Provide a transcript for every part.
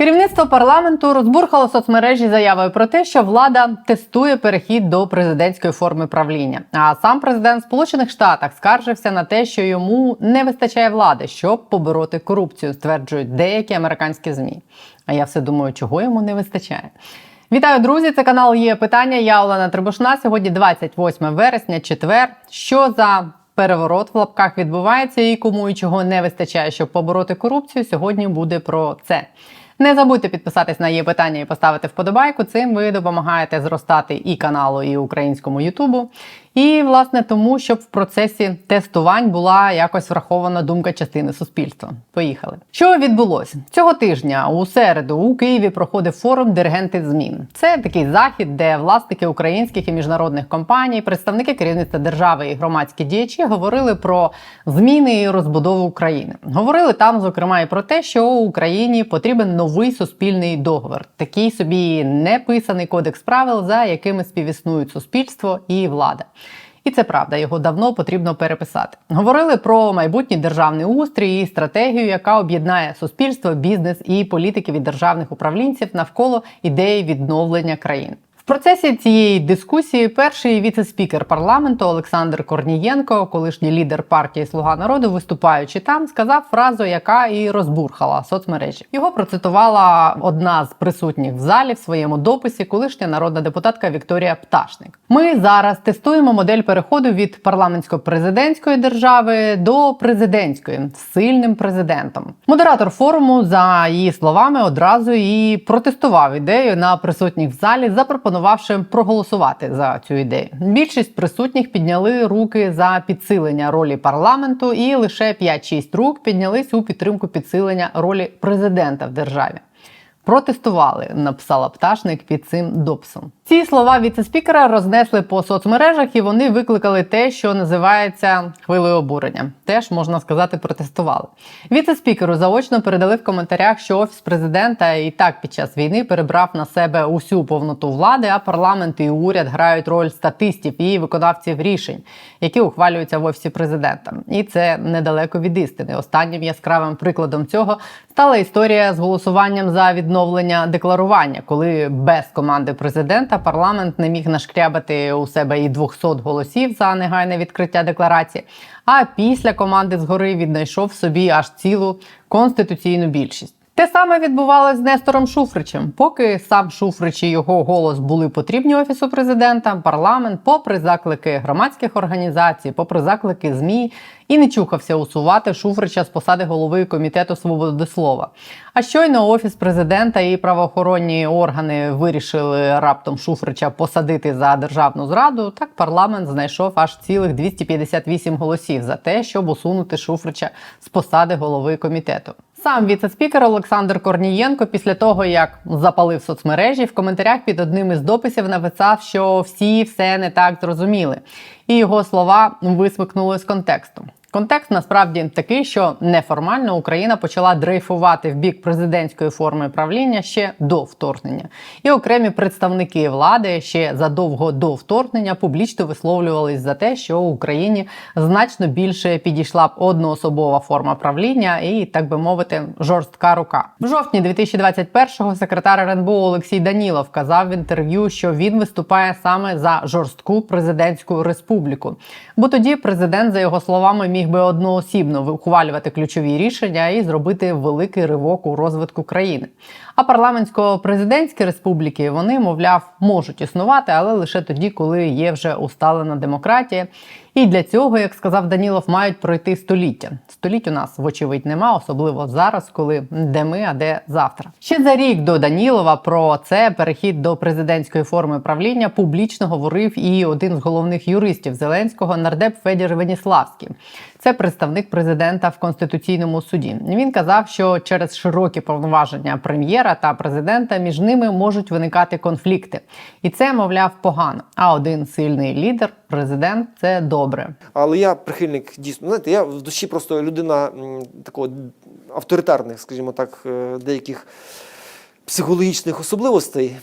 Керівництво парламенту розбурхало соцмережі заявою про те, що влада тестує перехід до президентської форми правління. А сам президент Сполучених Штатів скаржився на те, що йому не вистачає влади, щоб побороти корупцію, стверджують деякі американські змі. А я все думаю, чого йому не вистачає. Вітаю, друзі! Це канал є питання. Я Олена Трибушна. Сьогодні 28 вересня, четвер. Що за переворот в лапках відбувається і кому і чого не вистачає, щоб побороти корупцію? Сьогодні буде про це. Не забудьте підписатись на її питання і поставити вподобайку. Цим ви допомагаєте зростати і каналу, і українському Ютубу. І власне тому, щоб в процесі тестувань була якось врахована думка частини суспільства. Поїхали. Що відбулося цього тижня? У середу у Києві проходив форум Диригенти змін. Це такий захід, де власники українських і міжнародних компаній, представники керівництва держави і громадські діячі говорили про зміни і розбудову України. Говорили там, зокрема, і про те, що Україні потрібен новий суспільний договір, такий собі неписаний кодекс правил, за якими співіснують суспільство і влада. І це правда, його давно потрібно переписати. Говорили про майбутній державний устрій і стратегію, яка об'єднає суспільство, бізнес і політики від державних управлінців навколо ідеї відновлення країни. Процесі цієї дискусії перший віце-спікер парламенту Олександр Корнієнко, колишній лідер партії Слуга народу, виступаючи там, сказав фразу, яка і розбурхала соцмережі. Його процитувала одна з присутніх в залі в своєму дописі, колишня народна депутатка Вікторія Пташник. Ми зараз тестуємо модель переходу від парламентсько-президентської держави до президентської з сильним президентом. Модератор форуму, за її словами, одразу і протестував ідею на присутніх в залі, запропонувавши проголосувати за цю ідею. Більшість присутніх підняли руки за підсилення ролі парламенту, і лише 5-6 рук піднялись у підтримку підсилення ролі президента в державі. Протестували, написала пташник під цим дописом. Ці слова віцеспікера рознесли по соцмережах, і вони викликали те, що називається хвилею обурення. Теж можна сказати, протестували. Віцеспікеру заочно передали в коментарях, що офіс президента і так під час війни перебрав на себе усю повноту влади, а парламент і уряд грають роль статистів і виконавців рішень, які ухвалюються в офісі президента. І це недалеко від істини. Останнім яскравим прикладом цього стала історія з голосуванням за відновлення декларування, коли без команди президента парламент не міг нашкрябати у себе і 200 голосів за негайне відкриття декларації. А після команди згори віднайшов собі аж цілу конституційну більшість. Те саме відбувалося з Нестором Шуфричем. Поки сам Шуфрич і його голос були потрібні офісу президента, парламент, попри заклики громадських організацій, попри заклики змі, і не чухався усувати Шуфрича з посади голови комітету свободи слова. А щойно офіс президента і правоохоронні органи вирішили раптом Шуфрича посадити за державну зраду. Так парламент знайшов аж цілих 258 голосів за те, щоб усунути Шуфрича з посади голови комітету. Сам віце-спікер Олександр Корнієнко після того, як запалив соцмережі, в коментарях під одним із дописів написав, що всі все не так зрозуміли, і його слова висмикнули з контексту. Контекст насправді такий, що неформально Україна почала дрейфувати в бік президентської форми правління ще до вторгнення, і окремі представники влади ще задовго до вторгнення публічно висловлювались за те, що Україні значно більше підійшла б одноособова форма правління і, так би мовити, жорстка рука. В жовтні 2021-го секретар РНБО Олексій Данілов казав в інтерв'ю, що він виступає саме за жорстку президентську республіку, бо тоді президент, за його словами, міг би одноосібно ухвалювати ключові рішення і зробити великий ривок у розвитку країни. А парламентсько-президентські республіки вони, мовляв, можуть існувати, але лише тоді, коли є вже усталена демократія. І для цього, як сказав Данілов, мають пройти століття. Століть у нас, вочевидь, нема, особливо зараз, коли де ми, а де завтра. Ще за рік до Данілова про це перехід до президентської форми правління публічно говорив і один з головних юристів Зеленського нардеп Федір Веніславський. Це представник президента в конституційному суді. Він казав, що через широкі повноваження прем'єра та президента між ними можуть виникати конфлікти, і це, мовляв, погано. А один сильний лідер, президент це добре. Але я прихильник дійсно. Знаєте, я в душі просто людина такого авторитарних, скажімо так, е, деяких психологічних особливостей.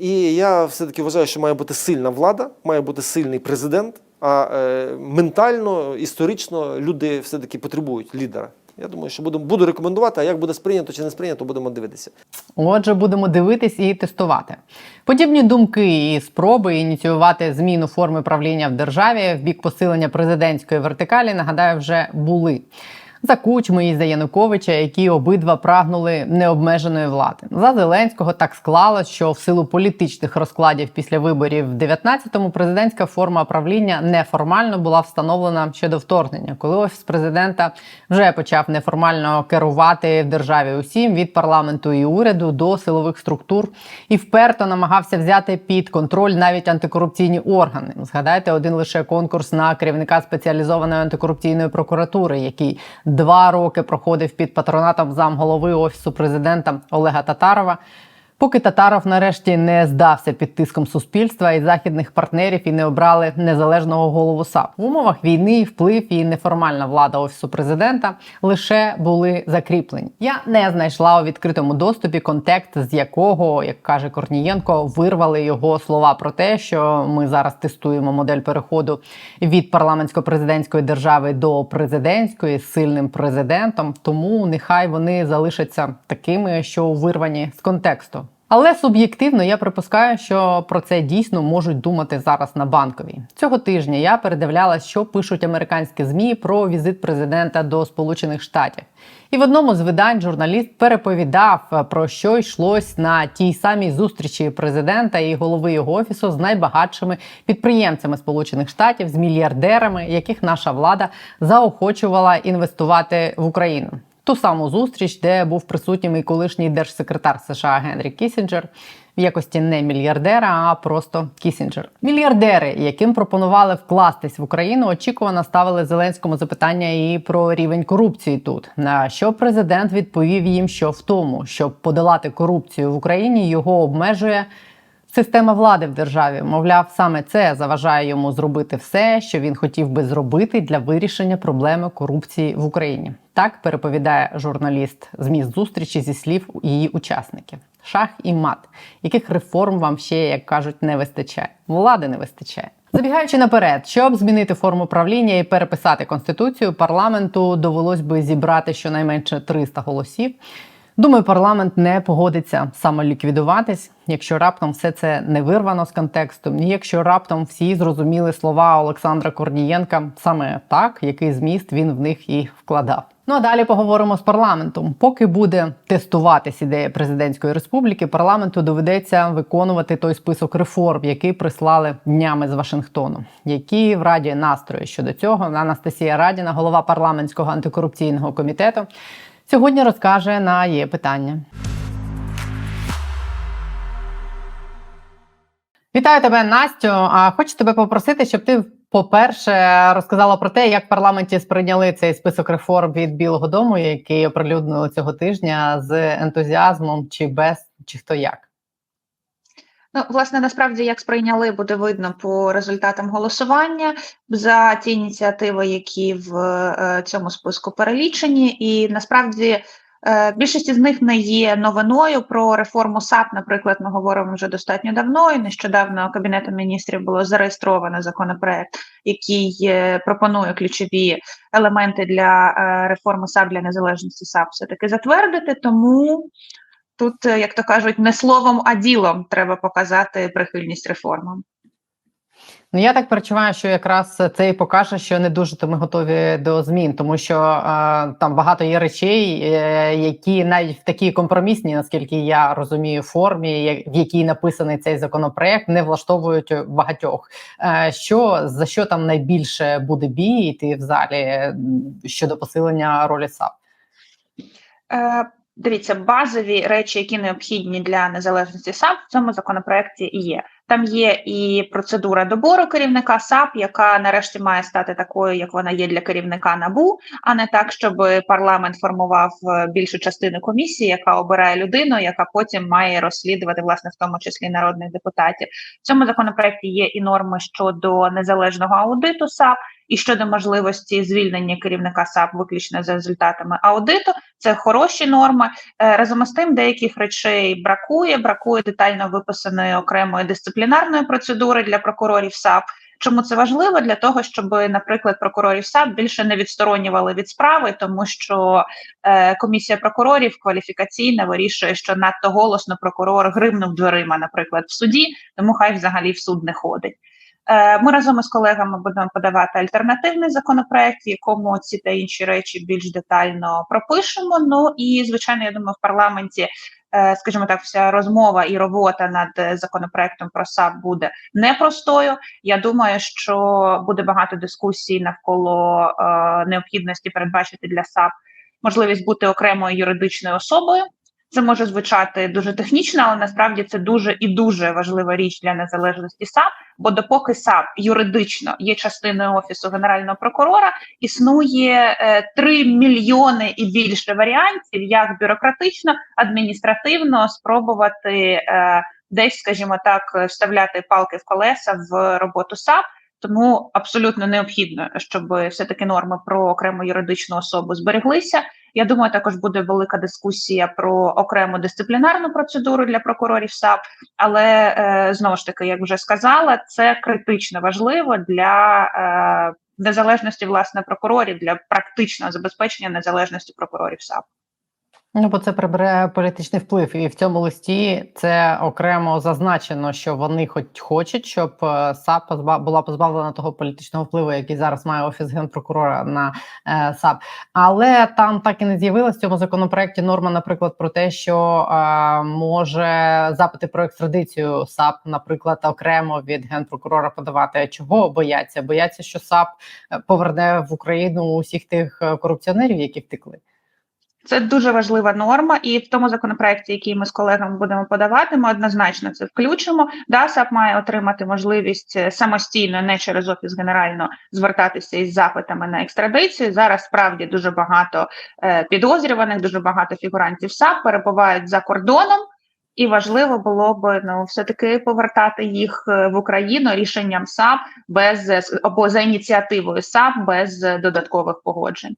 І я все-таки вважаю, що має бути сильна влада, має бути сильний президент. А е, ментально, історично люди все-таки потребують лідера. Я думаю, що буду, буду рекомендувати, а як буде сприйнято чи не сприйнято, будемо дивитися. Отже, будемо дивитись і тестувати. Подібні думки і спроби ініціювати зміну форми правління в державі в бік посилення президентської вертикалі, нагадаю, вже були. За Кучми і за Януковича, які обидва прагнули необмеженої влади. За Зеленського так склалось, що в силу політичних розкладів після виборів в 19-му президентська форма правління неформально була встановлена ще до вторгнення, коли офіс президента вже почав неформально керувати в державі усім від парламенту і уряду до силових структур і вперто намагався взяти під контроль навіть антикорупційні органи. Згадайте один лише конкурс на керівника спеціалізованої антикорупційної прокуратури, який два роки проходив під патронатом замголови офісу президента Олега Татарова. Поки Татаров нарешті не здався під тиском суспільства і західних партнерів і не обрали незалежного голову САП в умовах війни, вплив і неформальна влада офісу президента лише були закріплені. Я не знайшла у відкритому доступі контекст, з якого, як каже Корнієнко, вирвали його слова про те, що ми зараз тестуємо модель переходу від парламентсько-президентської держави до президентської з сильним президентом. Тому нехай вони залишаться такими, що вирвані з контексту. Але суб'єктивно я припускаю, що про це дійсно можуть думати зараз на банковій. Цього тижня я передивлялась, що пишуть американські змі про візит президента до Сполучених Штатів. І в одному з видань журналіст переповідав про що йшлось на тій самій зустрічі президента і голови його офісу з найбагатшими підприємцями Сполучених Штатів, з мільярдерами, яких наша влада заохочувала інвестувати в Україну ту саму зустріч, де був присутнім і колишній держсекретар США Генрі Кісінджер. В якості не мільярдера, а просто Кісінджер. Мільярдери, яким пропонували вкластись в Україну, очікувано ставили Зеленському запитання і про рівень корупції тут. На що президент відповів їм, що в тому, щоб подолати корупцію в Україні, його обмежує Система влади в державі, мовляв, саме це заважає йому зробити все, що він хотів би зробити для вирішення проблеми корупції в Україні. Так переповідає журналіст зміст зустрічі зі слів її учасників. Шах і мат, яких реформ вам ще, як кажуть, не вистачає. Влади не вистачає. Забігаючи наперед, щоб змінити форму правління і переписати конституцію, парламенту довелось би зібрати щонайменше 300 голосів. Думаю, парламент не погодиться самоліквідуватись, якщо раптом все це не вирвано з контексту, і якщо раптом всі зрозуміли слова Олександра Корнієнка саме так, який зміст він в них і вкладав. Ну а далі поговоримо з парламентом. Поки буде тестуватись ідея президентської республіки, парламенту доведеться виконувати той список реформ, який прислали днями з Вашингтону. Які в раді настрої щодо цього Анастасія Радіна, голова парламентського антикорупційного комітету. Сьогодні розкаже на є питання. Вітаю тебе, Настю. А хочу тебе попросити, щоб ти, по-перше, розказала про те, як в парламенті сприйняли цей список реформ від Білого Дому, який оприлюднили цього тижня з ентузіазмом чи без, чи хто як. Ну, власне, насправді, як сприйняли, буде видно по результатам голосування за ті ініціативи, які в е, цьому списку перелічені, і насправді е, більшість з них не є новиною. Про реформу САП, наприклад, ми говоримо вже достатньо давно. І нещодавно кабінетом міністрів було зареєстровано законопроект, який е, пропонує ключові елементи для реформи САП для незалежності САП все таки затвердити. Тому Тут, е, як то кажуть, не словом, а ділом треба показати прихильність реформам. Ну, я так перечуваю, що якраз це і покаже, що не дуже то ми готові до змін, тому що е, там багато є речей, е, які навіть в такій компромісній, наскільки я розумію, формі, в якій написаний цей законопроект, не влаштовують багатьох. Е, що за що там найбільше буде бійти в залі щодо посилення ролі САП? Е, Дивіться, базові речі, які необхідні для незалежності САП, в цьому законопроекті є. Там є і процедура добору керівника САП, яка нарешті має стати такою, як вона є для керівника НАБУ, а не так, щоб парламент формував е, більшу частину комісії, яка обирає людину, яка потім має розслідувати, власне, в тому числі народних депутатів. В цьому законопроекті є і норми щодо незалежного аудиту САП. І щодо можливості звільнення керівника САП виключно за результатами аудиту, це хороші норми. Е, разом з тим, деяких речей бракує. Бракує детально виписаної окремої дисциплінарної процедури для прокурорів САП. Чому це важливо? Для того, щоб, наприклад, прокурорів САП більше не відсторонювали від справи, тому що е, комісія прокурорів кваліфікаційна вирішує, що надто голосно прокурор гримнув дверима, наприклад, в суді, тому хай взагалі в суд не ходить. Е, Ми разом із колегами будемо подавати альтернативний законопроект, в якому ці та інші речі більш детально пропишемо. Ну і звичайно, я думаю, в парламенті, е, скажімо так, вся розмова і робота над е, законопроектом про САП буде непростою. Я думаю, що буде багато дискусій навколо необхідності передбачити для САП можливість бути окремою юридичною особою. Це може звучати дуже технічно, але насправді це дуже і дуже важлива річ для незалежності САП. Бо допоки САП юридично є частиною офісу генерального прокурора, існує е, 3 мільйони і більше варіантів, як бюрократично, адміністративно спробувати е, десь, скажімо так, вставляти палки в колеса в роботу САП. Тому абсолютно необхідно, щоб все таки норми про окрему юридичну особу збереглися. Я думаю, також буде велика дискусія про окрему дисциплінарну процедуру для прокурорів САП. Але е, знову ж таки, як вже сказала, це критично важливо для е, незалежності власне прокурорів для практичного забезпечення незалежності прокурорів САП. Ну, бо це прибере політичний вплив, і в цьому листі це окремо зазначено, що вони хоч хочуть, щоб е, САП була позбавлена того політичного впливу, який зараз має офіс генпрокурора на е, САП. Але там так і не з'явилась в цьому законопроекті норма, наприклад, про те, що е, може запити про екстрадицію САП, наприклад, окремо від генпрокурора подавати. Чого бояться? Бояться, що САП е, поверне в Україну усіх тих е, корупціонерів, які втекли. Це дуже важлива норма, і в тому законопроекті, який ми з колегами будемо подавати, ми однозначно це включимо. Да, САП має отримати можливість е, самостійно, не через офіс генерально звертатися із запитами на екстрадицію. Зараз справді дуже багато е, підозрюваних, дуже багато фігурантів САП перебувають за кордоном. І важливо було б ну все таки повертати їх е, в Україну рішенням САП без або за ініціативою САП без додаткових погоджень.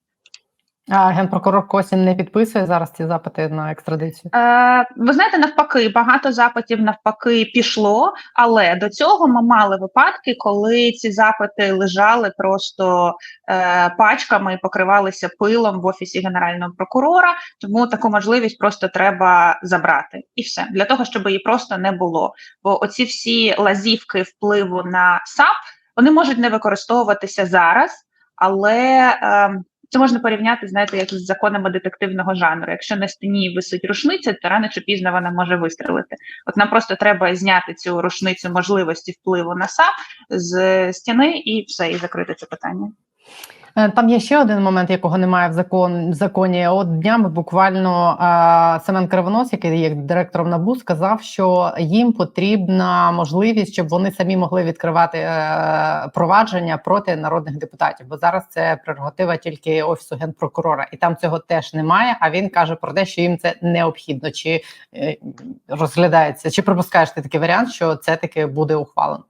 А генпрокурор Косін не підписує зараз ці запити на екстрадицію. Е, ви знаєте, навпаки, багато запитів навпаки пішло, але до цього ми мали випадки, коли ці запити лежали просто е, пачками і покривалися пилом в офісі генерального прокурора. Тому таку можливість просто треба забрати, і все для того, щоб її просто не було. Бо оці всі лазівки впливу на САП вони можуть не використовуватися зараз, але е, це можна порівняти, знаєте, як з законами детективного жанру. Якщо на стіні висить рушниця, то рано чи пізно вона може вистрелити. От нам просто треба зняти цю рушницю можливості впливу на САП з стіни і все, і закрити це питання. Е, Там є ще один момент, якого немає в закон в законі. От днями буквально е, Семен Кривонос, який є директором НАБУ, сказав, що їм потрібна можливість, щоб вони самі могли відкривати е, провадження проти народних депутатів. Бо зараз це прерогатива тільки офісу генпрокурора, і там цього теж немає. А він каже про те, що їм це необхідно. Чи розглядається, чи припускаєш ти такий варіант, що це таки буде ухвалено?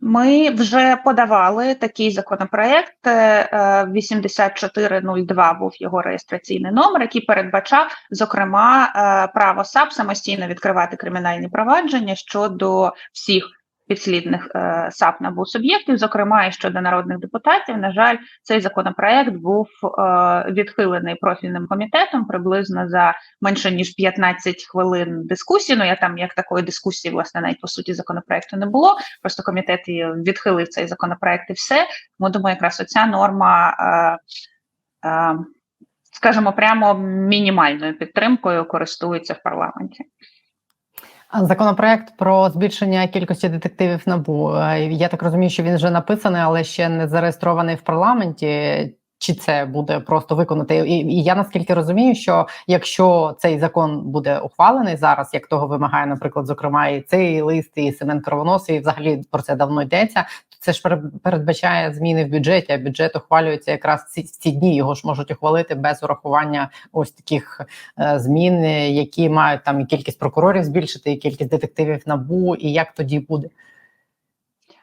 Ми вже подавали такий законопроект. е, е, 8402 був його реєстраційний номер, який передбачав, зокрема, е, право САП самостійно відкривати кримінальні провадження щодо всіх підслідних е, САП НАБУ суб'єктів, зокрема і щодо народних депутатів. На жаль, цей законопроект був е, відхилений профільним комітетом приблизно за менше ніж 15 хвилин дискусії. Ну я там як такої дискусії, власне, навіть по суті законопроекту не було. Просто комітет відхилив цей законопроект і все. Тому думаю, якраз оця норма, е, скажімо, прямо мінімальною підтримкою користується в парламенті. Законопроект про збільшення кількості детективів набу. Е, Я так розумію, що він вже написаний, але ще не зареєстрований в парламенті. Чи це буде просто виконати? І, і я наскільки розумію, що якщо цей закон буде ухвалений зараз, як того вимагає, наприклад, зокрема, і цей лист, і Семен Кровонос, і взагалі про це давно йдеться. Це ж пере- передбачає зміни в бюджеті. А бюджет ухвалюється якраз ці, ці дні. Його ж можуть ухвалити без урахування ось таких е, змін, які мають там і кількість прокурорів збільшити, і кількість детективів набу, і як тоді буде.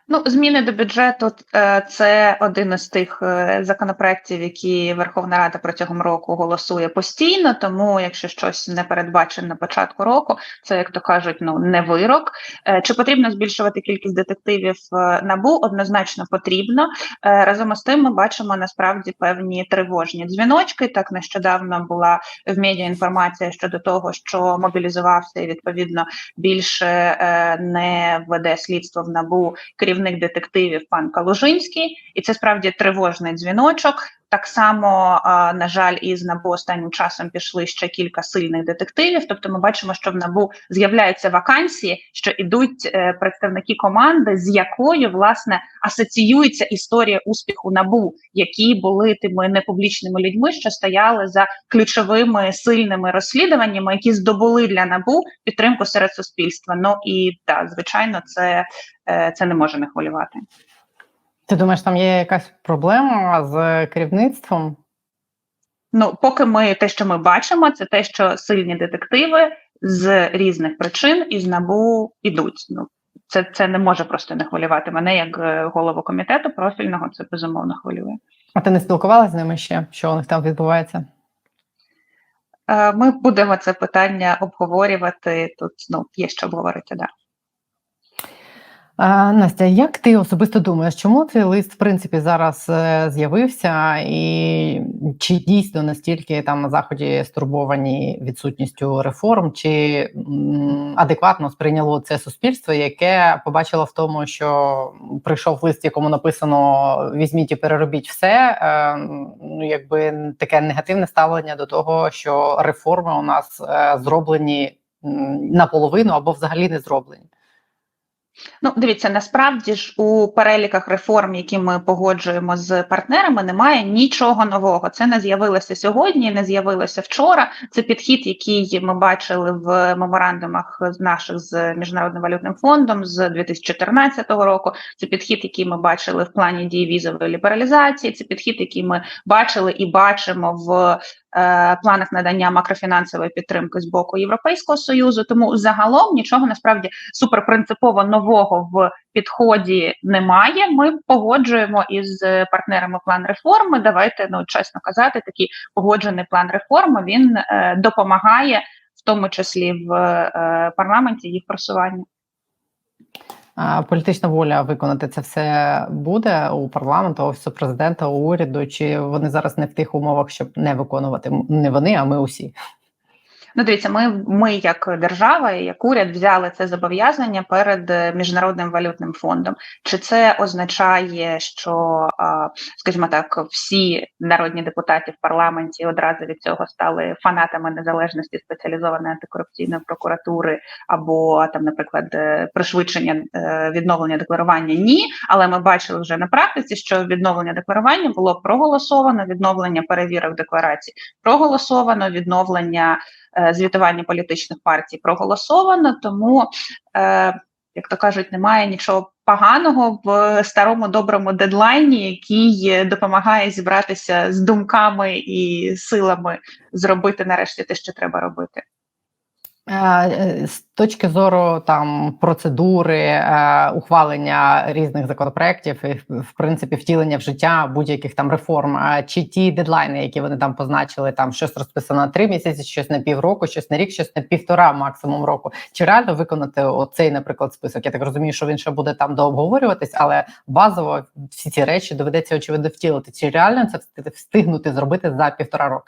Ну, зміни до бюджету е, це один із тих е, законопроєктів, які Верховна Рада протягом року голосує постійно. Тому, якщо щось не передбачено на початку року, це як то кажуть, ну не вирок. Е, Чи потрібно збільшувати кількість детективів набу? Однозначно потрібно. Разом із тим, ми бачимо насправді певні тривожні дзвіночки. Так нещодавно була в медіа інформація щодо того, що мобілізувався і відповідно більше не веде слідство в набу керівник детективів пан Калужинський, і це справді тривожний дзвіночок. Так само, на жаль, із набу останнім часом пішли ще кілька сильних детективів. Тобто, ми бачимо, що в набу з'являються вакансії, що ідуть е, представники команди, з якою власне асоціюється історія успіху набу, які були тими непублічними людьми, що стояли за ключовими сильними розслідуваннями, які здобули для набу підтримку серед суспільства. Ну і так, звичайно, це, е, це не може не хвилювати. Ти думаєш, там є якась проблема з керівництвом? Ну, поки ми те, що ми бачимо, це те, що сильні детективи з різних причин із набу ідуть. Ну це, це не може просто не хвилювати мене як е, голову комітету профільного. Це безумовно хвилює. А ти не спілкувалася з ними ще? Що у них там відбувається? Е, Ми будемо це питання обговорювати. Тут ну є що обговорити. Да. Настя, як ти особисто думаєш, чому цей лист в принципі зараз е, з'явився, і чи дійсно настільки там на заході стурбовані відсутністю реформ, чи адекватно сприйняло це суспільство, яке побачило в тому, що прийшов лист, в якому написано візьміть і переробіть все. е, Ну якби таке негативне ставлення до того, що реформи у нас е, зроблені наполовину або взагалі не зроблені. Ну, дивіться, насправді ж у переліках реформ, які ми погоджуємо з партнерами, немає нічого нового. Це не з'явилося сьогодні, не з'явилося вчора. Це підхід, який ми бачили в меморандумах наших з міжнародним валютним фондом з 2014 року. Це підхід, який ми бачили в плані дії візової лібералізації. Це підхід, який ми бачили і бачимо в планах надання макрофінансової підтримки з боку Європейського союзу. Тому загалом нічого насправді суперпринципово нового в підході немає. Ми погоджуємо із партнерами план реформи. Давайте ну чесно казати, такий погоджений план реформи він е, допомагає, в тому числі в е, парламенті, їх просуванню. Політична воля виконати це все буде у парламенту, офісу президента, у уряду, чи вони зараз не в тих умовах, щоб не виконувати не вони, а ми усі. Ну, дивіться, ми, ми як держава як уряд взяли це зобов'язання перед е, міжнародним валютним фондом. Чи це означає, що, скажімо так, всі народні депутати в парламенті одразу від цього стали фанатами незалежності спеціалізованої антикорупційної прокуратури, або там, наприклад, е, пришвидшення е, відновлення декларування? Ні, але ми бачили вже на практиці, що відновлення декларування було проголосовано, відновлення перевірок декларацій проголосовано, відновлення звітування політичних партій проголосовано, тому, е, як то кажуть, немає нічого поганого в старому доброму дедлайні, який допомагає зібратися з думками і силами зробити нарешті те, що треба робити. Е, З точки зору там процедури е, ухвалення різних законопроєктів і в принципі втілення в життя будь-яких там реформ, е, чи ті дедлайни, які вони там позначили, там щось розписано на три місяці, щось на півроку, щось на рік, щось на півтора максимум року. Чи реально виконати оцей, наприклад, список? Я так розумію, що він ще буде там дообговорюватись, але базово всі ці речі доведеться очевидно втілити. Чи реально це встигнути зробити за півтора року?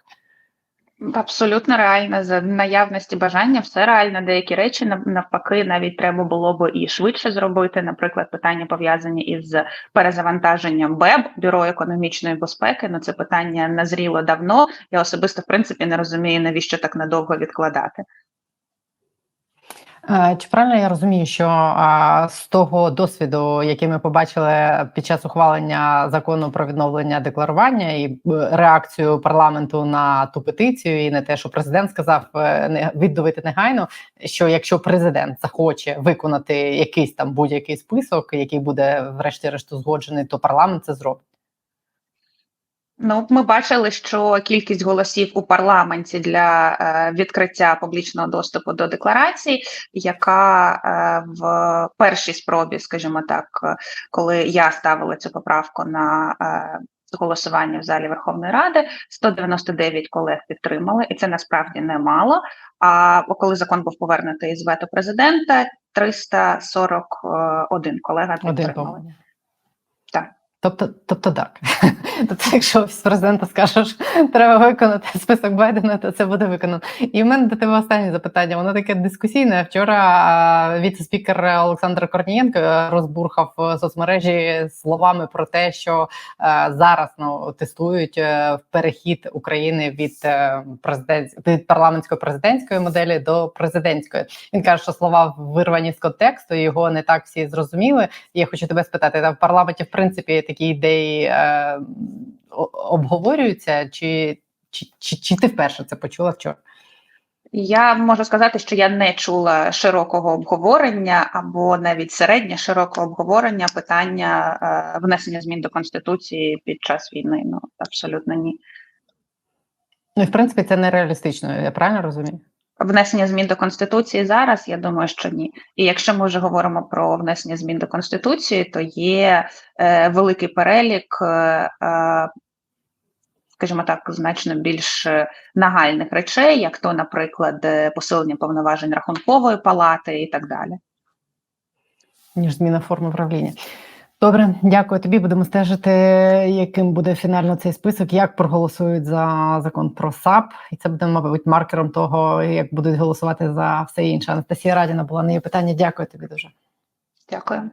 Абсолютно реально за наявності бажання, все реально. Деякі речі навпаки, навіть треба було б і швидше зробити. Наприклад, питання пов'язані із перезавантаженням БЕБ бюро економічної безпеки. Ну це питання назріло давно. Я особисто в принципі не розумію, навіщо так надовго відкладати. Е, Чи правильно я розумію, що з того досвіду, який ми побачили під час ухвалення закону про відновлення декларування і е, реакцію парламенту на ту петицію, і на те, що президент сказав е, не відновити негайно, що якщо президент захоче виконати якийсь там будь-який список, який буде врешті-решт узгоджений, то парламент це зробить. Ну, ми бачили, що кількість голосів у парламенті для е, відкриття публічного доступу до декларації, яка е, в першій спробі, скажімо так, коли я ставила цю поправку на е, голосування в залі Верховної Ради, 199 колег підтримали, і це насправді немало. А коли закон був повернутий з вето президента, 341 колега Один підтримали. по-моєму. Так. Тобто, тобто так. Тобто, якщо офіс президента скаже, що треба виконати список Байдена, то це буде виконано. І в мене до тебе останнє запитання. Воно таке дискусійне. Вчора а, віце-спікер Олександр Корнієнко е, розбурхав соцмережі словами про те, що е, зараз ну тестують е, перехід України від е, президент від парламентської президентської моделі до президентської. Він каже, що слова вирвані з контексту, його не так всі зрозуміли. Я хочу тебе спитати: там в парламенті, в принципі, такі ідеї е, обговорюються, чи, чи, чи, чи ти вперше це почула вчора? Я можу сказати, що я не чула широкого обговорення або навіть середньо широкого обговорення питання е, внесення змін до конституції під час війни. Ну абсолютно ні. Ну в принципі це нереалістично, я правильно розумію? Внесення змін до конституції зараз, я думаю, що ні. І якщо ми вже говоримо про внесення змін до конституції, то є е, великий перелік, е, е, скажімо так, значно більш нагальних речей, як то, наприклад, е, посилення повноважень рахункової палати і так далі. ніж зміна форми правління. Добре, дякую тобі. Будемо стежити, яким буде фінально цей список, як проголосують за закон про САП, і це буде, мабуть, маркером того, як будуть голосувати за все інше. Анастасія Радіна була її питання. Дякую тобі дуже. Дякую.